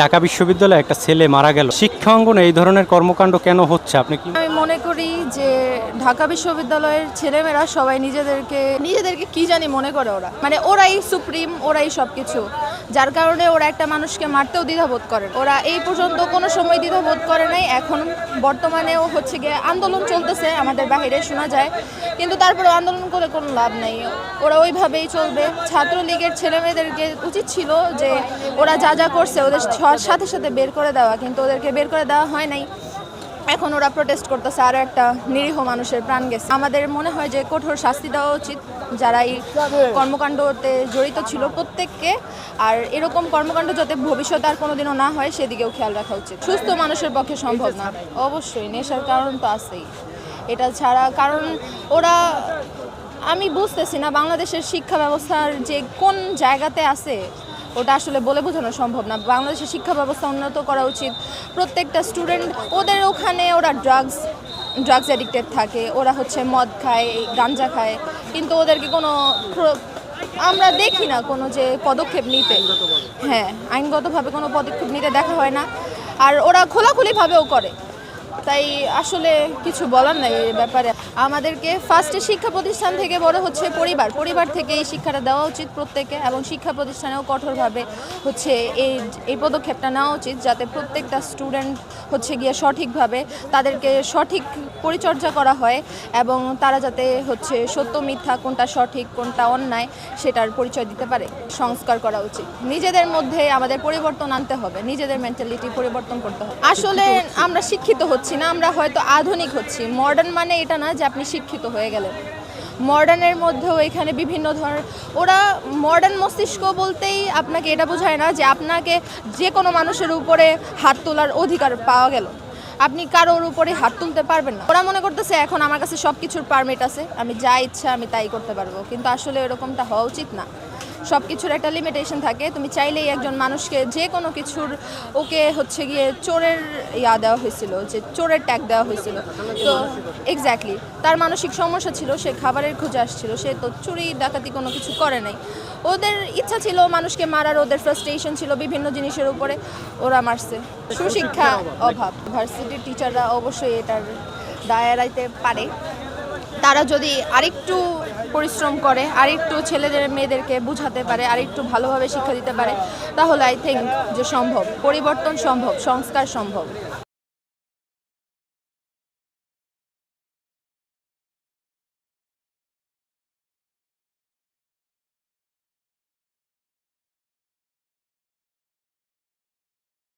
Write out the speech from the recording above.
ঢাকা বিশ্ববিদ্যালয়ে একটা ছেলে মারা গেল। শিক্ষা অঙ্গনে এই ধরনের কর্মকাণ্ড কেন হচ্ছে? আপনি কি আমি মনে করি যে ঢাকা বিশ্ববিদ্যালয়ের ছেলেমেয়েরা সবাই নিজেদেরকে নিজেদেরকে কি জানি মনে করে ওরা। মানে ওরাই সুপ্রিম, ওরাই সব কিছু যার কারণে ওরা একটা মানুষকে মারতেও দ্বিধাবোধ করে। ওরা এই পর্যন্ত কোনো সময় দ্বিধাবোধ করে নাই, এখন বর্তমানেও হচ্ছে গিয়ে আন্দোলন চলতেছে আমাদের বাহিরে, শোনা যায়। কিন্তু তারপরে আন্দোলন করে কোনো লাভ নেই। ওরা ওইভাবেই চলবে। ছাত্রলীগের ছেলেমেয়েদেরকে উচিত ছিল যে ওরা যা যা করছে ওদের সাথে সাথে বের করে দেওয়া, কিন্তু ওদেরকে বের করে দেওয়া হয় নাই। এখন ওরা প্রোটেস্ট করতেছে, আর একটা নিরীহ মানুষের প্রাণ গেছে। আমাদের মনে হয় যে কঠোর শাস্তি দেওয়া উচিত। যারা এই কর্মকাণ্ডতে জড়িত ছিল প্রত্যেককে, আর এরকম কর্মকাণ্ড যাতে ভবিষ্যতে আর কোনোদিনও না হয়, সেদিকেও খেয়াল রাখা উচিত। সুস্থ মানুষের পক্ষে সম্ভব না। অবশ্যই, নেশার কারণ তো আছেই। এটা ছাড়া কারণ ওরা, আমি বুঝতেছি না বাংলাদেশের শিক্ষা ব্যবস্থার যে কোন জায়গাতে আছে ওটা আসলে বলে বোঝানো সম্ভব না। বাংলাদেশের শিক্ষা ব্যবস্থা উন্নত করা উচিত। প্রত্যেকটা স্টুডেন্ট ওদের ওখানে ওরা ড্রাগস ড্রাগস অ্যাডিক্টেড থাকে। ওরা হচ্ছে মদ খায় গাঞ্জা খায়। কিন্তু ওদেরকে কোনো আমরা দেখি না কোনো যে পদক্ষেপ নিতে। হ্যাঁ আইনগতভাবে কোনো পদক্ষেপ নিতে দেখা হয় না। আর ওরা খোলাখুলিভাবেও করে। তাই আসলে কিছু বলার নাই এই ব্যাপারে। আমাদেরকে ফার্স্টে শিক্ষা প্রতিষ্ঠান থেকে বড় হচ্ছে পরিবার। পরিবার থেকে এই শিক্ষাটা দেওয়া উচিত প্রত্যেকে এবং শিক্ষা প্রতিষ্ঠানেও কঠোরভাবে হচ্ছে এই এই পদক্ষেপটা নেওয়া উচিত যাতে প্রত্যেকটা স্টুডেন্ট হচ্ছে গিয়ে সঠিকভাবে তাদেরকে সঠিক পরিচর্যা করা হয় এবং তারা যাতে হচ্ছে সত্য মিথ্যা কোনটা সঠিক, কোনটা অন্যায় সেটার পরিচয় দিতে পারে। সংস্কার করা উচিত। নিজেদের মধ্যে আমাদের পরিবর্তন আনতে হবে। নিজেদের মেন্টালিটি পরিবর্তন করতে হবে। আসলে আমরা শিক্ষিত হচ্ছি। না, আমরা হয়তো আধুনিক হচ্ছি। মডার্ন মানে এটা না যে আপনি শিক্ষিত হয়ে গেলেন। মডার্নের মধ্যেও এখানে বিভিন্ন ধরনের ওরা মডার্ন মস্তিষ্ক বলতেই আপনাকে এটা বোঝায় না যে আপনাকে যে কোনো মানুষের উপরে হাত তোলার অধিকার পাওয়া গেল। আপনি কারোর উপরে হাত তুলতে পারবেন না। ওরা মনে করতেছে, এখন আমার কাছে সব কিছুর পারমিট আছে। আমি যা ইচ্ছা আমি তাই করতে পারব। কিন্তু আসলে এরকমটা হওয়া উচিত না। সব কিছুর একটা লিমিটেশন থাকে। তুমি চাইলেই একজন মানুষকে যে কোনো কিছুর ওকে হচ্ছে গিয়ে চোরের ইয়া দেওয়া হয়েছিল, যে চোরের ট্যাগ দেওয়া হয়েছিল। তো এক্স্যাক্টলি তার মানসিক সমস্যা ছিল, সে খাবারের খোঁজে আসছিল, সে তো চুরি, ডাকাতি কোনো কিছু করে নাই। ওদের ইচ্ছা ছিল মানুষকে মারার, ওদের ফ্রাস্ট্রেশন ছিল বিভিন্ন জিনিসের উপরে, ওরা মারছে। সুশিক্ষা অভাব। ভার্সিটির টিচাররা অবশ্যই এটার দায় এড়াইতে পারে। তারা যদি আরেকটু পরিশ্রম করে, আরেকটু ছেলেদের, মেয়েদেরকে বুঝাতে পারে, আরেকটু ভালোভাবে শিক্ষা দিতে পারে, তাহলে আই থিঙ্ক যে সম্ভব। পরিবর্তন সম্ভব, সংস্কার সম্ভব।